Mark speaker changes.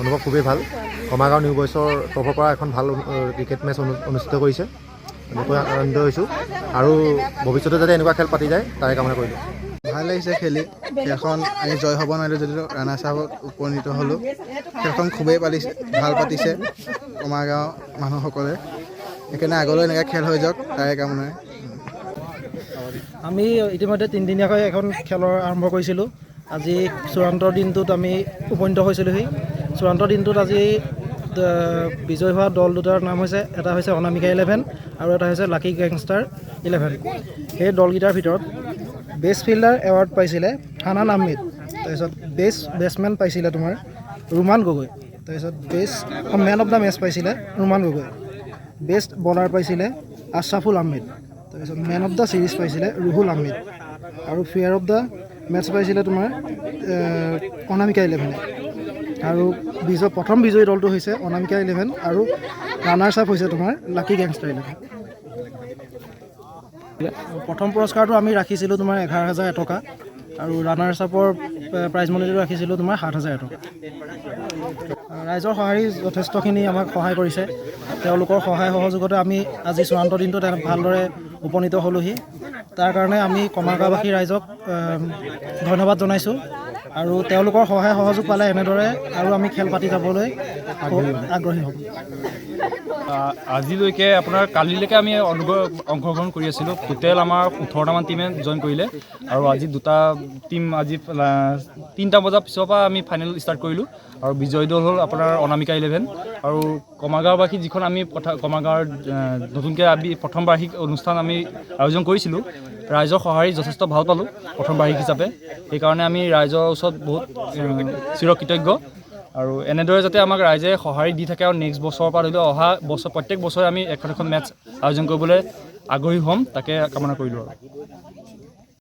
Speaker 1: অনুভৱ খুবেই ভালো। কমাৰগাঁও নিউ বয়ছৰ তৰফৰ পৰা এখন ভালো ক্ৰিকেট মেচ অনু- অনুষ্ঠিত কৰিছে। এনেকৈ আনন্দিত হৈছোঁ। আৰু ভৱিষ্যতে যাতে এনেকুৱা খেল পাতি যায় তাৰে কামনা কৰিলোঁ।
Speaker 2: ভালো লাগিছে খেলি। খেলখন আমি জয় হ'ব নোৱাৰিলোঁ যদিও ৰাণা চাহত উপনীত হ'লোঁ। খেলখন খুবেই পাতিছে ভালো পাতিছে কমাৰগাঁও মানুহসকলে। সেইকাৰণে আগলৈ এনেকৈ খেল হৈ যাওক তাৰে কামনাৰে
Speaker 3: আমি ইতিমধ্যে তিনিদিনীয়াকৈ এখন খেলৰ আৰম্ভ কৰিছিলোঁ। আজি চূড়ান্তৰ দিনটোত আমি উপনীত হৈছিলোঁহি। চূড়ান্ত দিনটোত আজি বিজয় হোৱা দল দুটাৰ নাম হৈছে, এটা হৈছে অনামিকা ইলেভেন আৰু এটা হৈছে লাকি গেংষ্টাৰ ইলেভেন সেই দলকেইটাৰ ভিতৰত বেষ্ট ফিল্ডাৰ এৱাৰ্ড পাইছিলে হানান আহমেদ, তাৰপিছত বেষ্ট বেটছমেন পাইছিলে তোমাৰ ৰুমান গগৈ, তাৰপিছত best man of the match পাইছিলে ৰুমান গগৈ বেষ্ট বলাৰ পাইছিলে আশ্ৰাফুল আহমেদ, তাৰপিছত মেন অফ দ্য ছিৰিজ পাইছিলে ৰুহুল আহমেদ আৰু ফেয়াৰ অফ দ্য মেটচ পাইছিলে তোমাৰ অনামিকা ইলেভেনে আৰু বিজয় প্ৰথম বিজয়ী দলটো হৈছে অনামিকা ইলেভেন আৰু ৰানাৰ্ছ আপ হৈছে তোমাৰ লাকি গেংষ্টাৰ ইলেভেন। প্ৰথম পুৰস্কাৰটো আমি ৰাখিছিলোঁ তোমাৰ এঘাৰ হাজাৰ এটকা আৰু ৰানাৰ্ছ আপৰ প্ৰাইজ মানিটো ৰাখিছিলোঁ তোমাৰ সাত হাজাৰ এটকা। ৰাইজৰ সঁহাৰি যথেষ্টখিনি আমাক সহায় কৰিছে। তেওঁলোকৰ সহায় সহযোগতে আমি আজি চূড়ান্ত দিনটোত এনে ভালদৰে উপনীত হ'লোহি। তাৰ কাৰণে আমি কমাৰগাঁওবাসী ৰাইজক ধন্যবাদ জনাইছোঁ। আৰু তেওঁলোকৰ সহায় সহযোগ পালে এনেদৰে আৰু আমি খেল পাতি যাবলৈ আগ্ৰহী হ'ম।
Speaker 4: আজিলৈকে আপোনাৰ কালিলৈকে আমি অনুগ- অংশগ্ৰহণ কৰি আছিলোঁ। টোটেল আমাৰ ওঠৰটামান টিমে জইন কৰিলে। আৰু আজি দুটা টিম আজি তিনিটা বজাৰ পিছৰ পৰা আমি ফাইনেল ষ্টাৰ্ট কৰিলোঁ। আৰু বিজয়ী দল হ'ল আপোনাৰ অনামিকা ইলেভেন আৰু কমাৰগাঁওবাসী যিখন আমি প্ৰথা কমাৰগাঁৱৰ আ, নতুনকৈ আমি প্ৰথম বাৰ্ষিক অনুষ্ঠান আমি আয়োজন কৰিছিলোঁ ৰাইজৰ সঁহাৰি যথেষ্ট ভাল পালোঁ প্ৰথম বাৰ্ষিক হিচাপে। সেইকাৰণে আমি ৰাইজৰ ওচৰত বহুত চিৰকৃতজ্ঞ। আৰু এনেদৰে যাতে আমাক ৰাইজে সঁহাৰি দি থাকে আৰু নেক্সট বছৰৰ পৰা ধৰি লওক অহা বছৰ, প্ৰত্যেক বছৰে আমি এখন এখন মেটছ আয়োজন কৰিবলৈ আগ্ৰহী হ'ম, তাকে কামনা কৰিলোঁ আৰু।